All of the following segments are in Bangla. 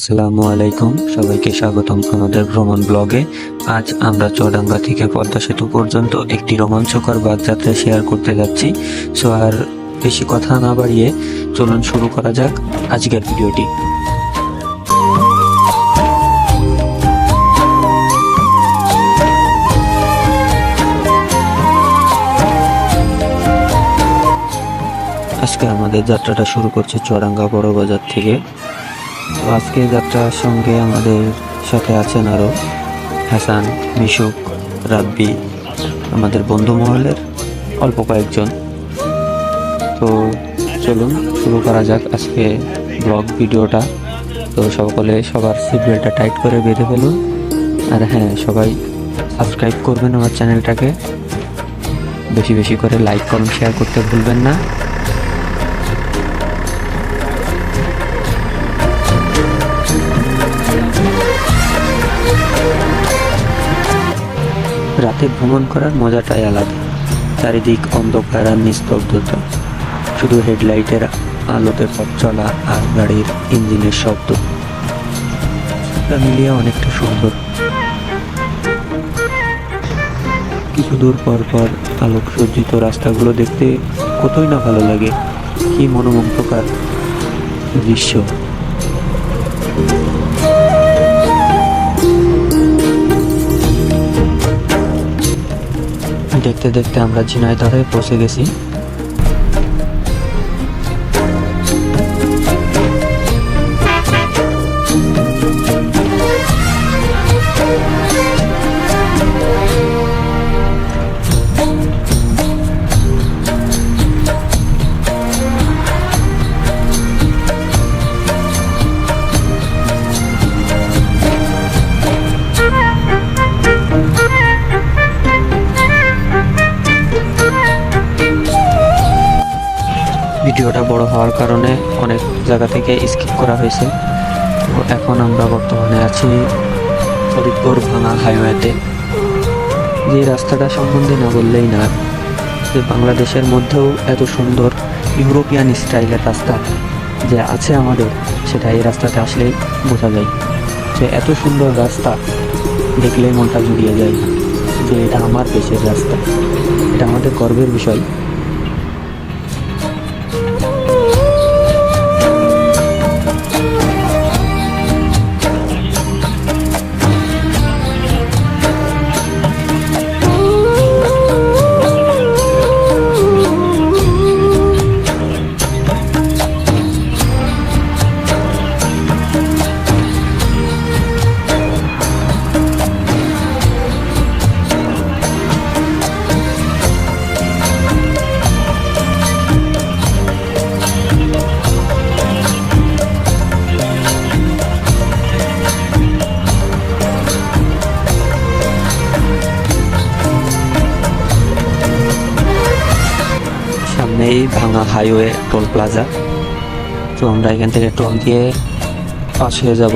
আসসালামু আলাইকুম। সবাইকে স্বাগতম আমাদের ভ্রমণ ব্লগে। আজ আমরা চুয়াডাঙ্গা থেকে পদ্মা সেতু পর্যন্ত একটি রোমাঞ্চকর বাস যাত্রা শেয়ার করতে যাচ্ছি। সো আর বেশি কথা না বাড়িয়ে চলুন শুরু করা যাক আজকের ভিডিওটি। আজকে আমাদের যাত্রাটা শুরু করছে চৌরাঙ্গা বড় বাজার থেকে। আজকে যাত্রার সঙ্গে আমাদের সাথে আছেন আরও হাসান, মিশুক, রাব্বি, আমাদের বন্ধু মহলের অল্প কয়েকজন। তো চলুন, শুরু করা যাক আজকে ব্লগ ভিডিওটা। তো সকলে সবার সিট বেল্টটা টাইট করে বেঁধে ফেলুন। আর হ্যাঁ সবাই সাবস্ক্রাইব করবেন আমার চ্যানেলটাকে বেশি বেশি করে লাইক কমেন্ট শেয়ার করতে ভুলবেন না। রাতে ভ্রমণ করার মজাটাই আলাদা। চারিদিক অন্ধকার আর নিস্তব্ধতা। শুধু হেডলাইটের আলোতে পথ চলা আর গাড়ির ইঞ্জিনের শব্দ। মিলিয়ে অনেকটা সুন্দর। কিছু দূর পর পর আলোক সজ্জিত রাস্তাগুলো দেখতে কতই না ভালো লাগে। কি মনোমুগ্ধকর দৃশ্য। দেখতে দেখতে আমরা ঝিনাইদহে পৌঁছে গেছি। ভিডিওটা বড় হওয়ার কারণে অনেক জায়গা থেকে স্কিপ করা হয়েছে। তো এখন আমরা বর্তমানে আছি ফরিদপুর ভাঙা হাইওয়েতে যে রাস্তাটা সম্বন্ধে না বললেই না, যে বাংলাদেশের মধ্যেও এত সুন্দর ইউরোপিয়ান স্টাইলের রাস্তা যে আছে আমাদের, সেটা এই রাস্তাতে আসলেই বোঝা যায়। যে এত সুন্দর রাস্তা, দেখলেই মনটা জুড়িয়ে যায় যে এটা আমার দেশের রাস্তা। এটা আমাদের গর্বের বিষয়। সামনেই ভাঙা হাইওয়ে টোল প্লাজা তো আমরা এখান থেকে টোল দিয়ে পাস হয়ে যাব।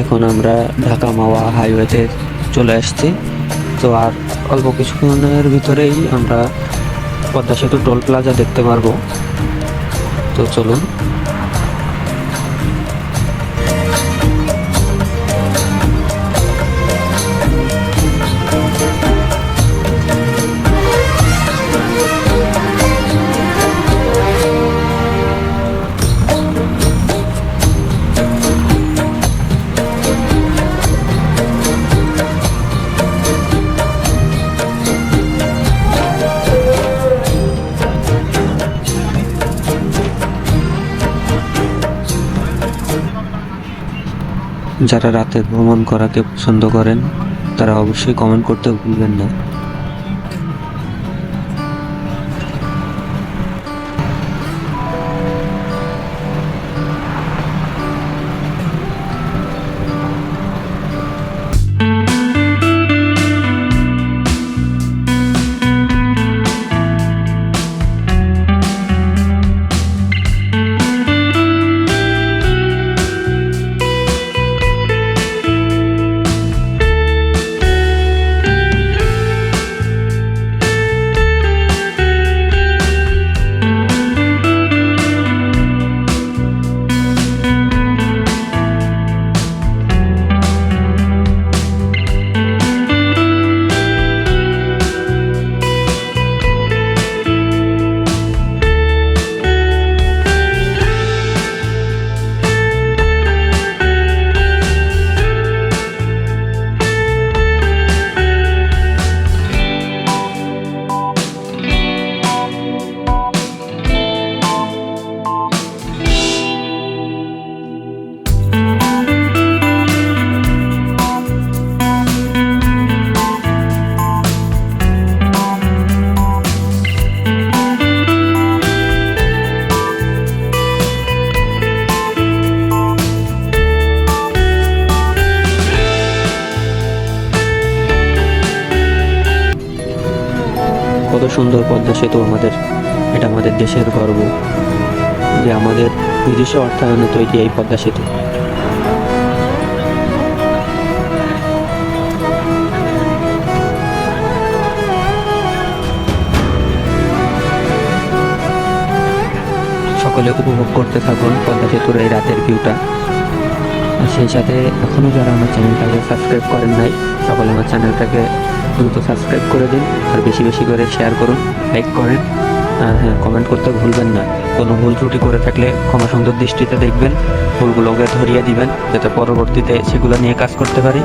এখন আমরা ঢাকা মাওয়া হাইওয়েতে চলে আসছি। তো আর অল্প কিছুক্ষণের ভিতরেই আমরা পদ্মা সেতু টোল প্লাজা দেখতে পারব। তো চলুন। যারা রাতে ভ্রমণ করাকে পছন্দ করেন তারা অবশ্যই কমেন্ট করতে ভুলবেন না। সুন্দর পদ্মা সেতু আমাদের, এটা আমাদের দেশের গর্ব যে আমাদের নিজস্ব অর্থায়নে তৈরি এই পদ্মা সেতু। সকলে উপভোগ করতে থাকুন পদ্মা সেতুর এই রাতের ভিউটা আর সেই সাথে এখনও যারা আমার চ্যানেলটাকে সাবস্ক্রাইব করেন নাই, সকলে আমার চ্যানেলটাকে দ্রুত সাবস্ক্রাইব করে দিন আর বেশি বেশি করে শেয়ার করুন লাইক করেন। আর হ্যাঁ কমেন্ট করতে ভুলবেন না। কোনো ভুল ত্রুটি করে থাকলে ক্ষমা সুন্দর দৃষ্টিতে দেখবেন। ভুলগুলোকে ধরিয়ে দিবেন, যাতে পরবর্তীতে সেগুলো নিয়ে কাজ করতে পারি।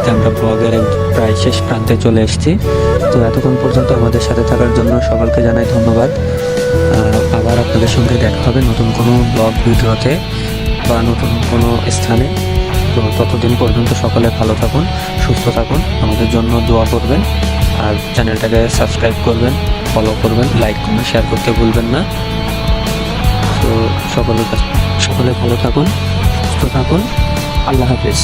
দেখতে আমরা ব্লগের প্রায় শেষ প্রান্তে চলে এসেছি। তো এতক্ষণ পর্যন্ত আমাদের সাথে থাকার জন্য সকলকে জানাই ধন্যবাদ। আবার আপনাদের সঙ্গে দেখা হবে নতুন কোনো ব্লগ ভিডিওতে বা নতুন কোনো স্থানে। তো ততদিন পর্যন্ত সকলে ভালো থাকুন, সুস্থ থাকুন, আমাদের জন্য দোয়া করবেন আর চ্যানেলটাকে সাবস্ক্রাইব করবেন ফলো করবেন লাইক করবেন শেয়ার করতে ভুলবেন না। তো সকলের সকলে ভালো থাকুন, সুস্থ থাকুন। আল্লাহ হাফিজ।